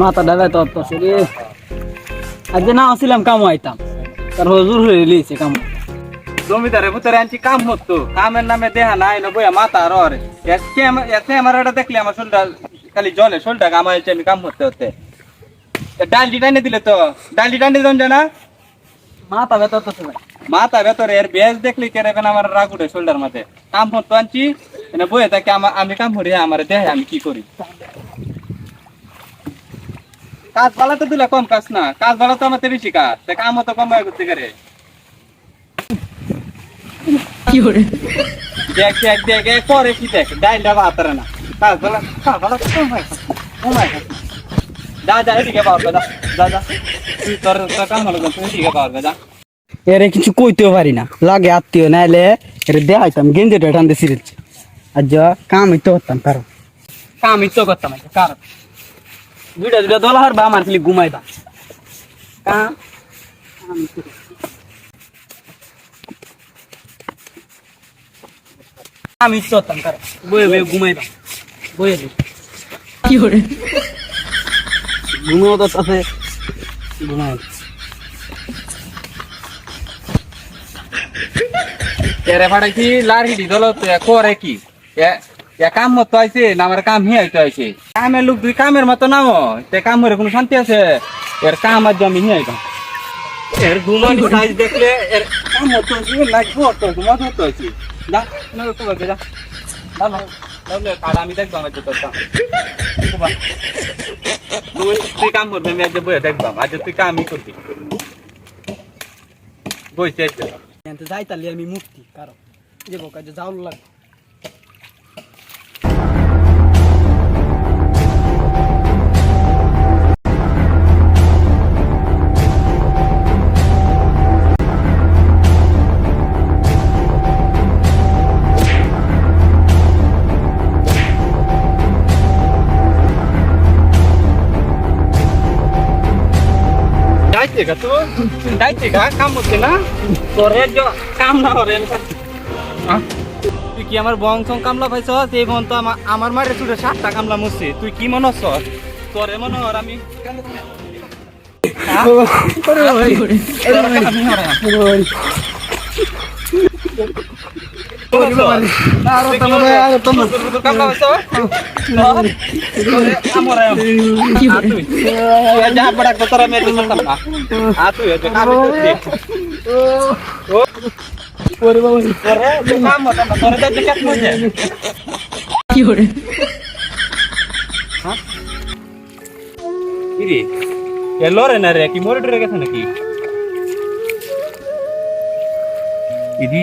মাথা ডাবে তো তো রে আজ না আসছিলাম কামো আইতাম। তার হজুর হয়ে লিয়েছে কামো জমিদারে ভিতরে আনছি কাম হতো। কামের নামে দেহা নাই না বইয়া মাথা আর ক্যামেরাটা দেখলে আমার শোলটা খালি জলে শোলটা কামা হয়েছে আমি কাম হতে হতে। ডালটি টানে দিলে তো। ডালটি টানে দিলাম জানা? মাথা ব্যথা তো মাথা ভেতরে এর বেজ দেখলি কেন আমার রাগ উঠে শোল্ডার মাঝে। কাম হতো আনছি এনে বইয়ে থাকে আমি কাম করি আমার দেহে আমি কি করি? কাজ ভালো তো দিলে কম কাজ না। কাজ ভালো তো আমার বেশি কাজ। তা কাম তো কম হয়ে করতে পারে দেখ দেখ দেখ এ করে কি দেখ? ডাইলটা ভাতারে না। কাজ ভালো কাজ ভালো তো কম হয় কম হয় যা যা এদিকে পাওয়ার যা যা যা। তুই তোর তোর কাম হলো তুই এদিকে পাওয়ার যা। এরে কিছু কইতেও পারি না। লাগে আত্মীয় নাইলে এরে দেখাইতাম গেঞ্জিটা টানতে সিরিজ আর যা কাম হইতে করতাম কারও। কাম হইতে করতাম আজকে, কারও দুইটা দুইটা দলাহার বা আমার খালি ঘুমাইবা কাম। করতাম। কাম হইতে বয়ে বয়ে ঘুমাইবা বয়ে দি কি করে? ঘুমাও তো তাতে। ঘুমাই তেরে ফাড়া কি লাড়ি দল করে কি? কাম মতো আইছে, না আমার কাম হি আইতে আইছে। কামের লোক দুই কামের মতো নাম তে কামের কোনো শান্তি আছে? এর কাম আজ আমি হি আইতাম। এর ঘুমানি সাইজ দেখলে এর কাম মতো আইছে লাগবো তো ঘুমা তো আইছে। যা, না তো বলবে যা। না না তাহলে কাল আমি দেখব আমার তো কাম। তুই কাম করবি, আমি আজ বইয়ে দেখবাম আজ তুই কামই করবি। বইছে যাইতালি আমি মুক্তি কারও যে বোকা যে যাওয়ার লাগে গা তো। যাইতে গা কাম হচ্ছে না। তোরে যে কাম না করে তুই কি আমার বংশ কামলা পাইছ এই বন তো আমার আমার মারে তুই সাতটা কামলা মুছি। তুই কি মনে হচ্ছ তোরে মনে হর আমি কামলা পাইছ কাজ করছিস কিরে এ লরে না রে কি মরে টরে গেছে নাকি ইদি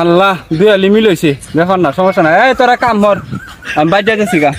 আল্লাহ, দুই আলি মিল মিলইছে দেখুন না, সমস্যা নাই। এই, তোরা কাম হর আমি বাদ যাইতেছি গা।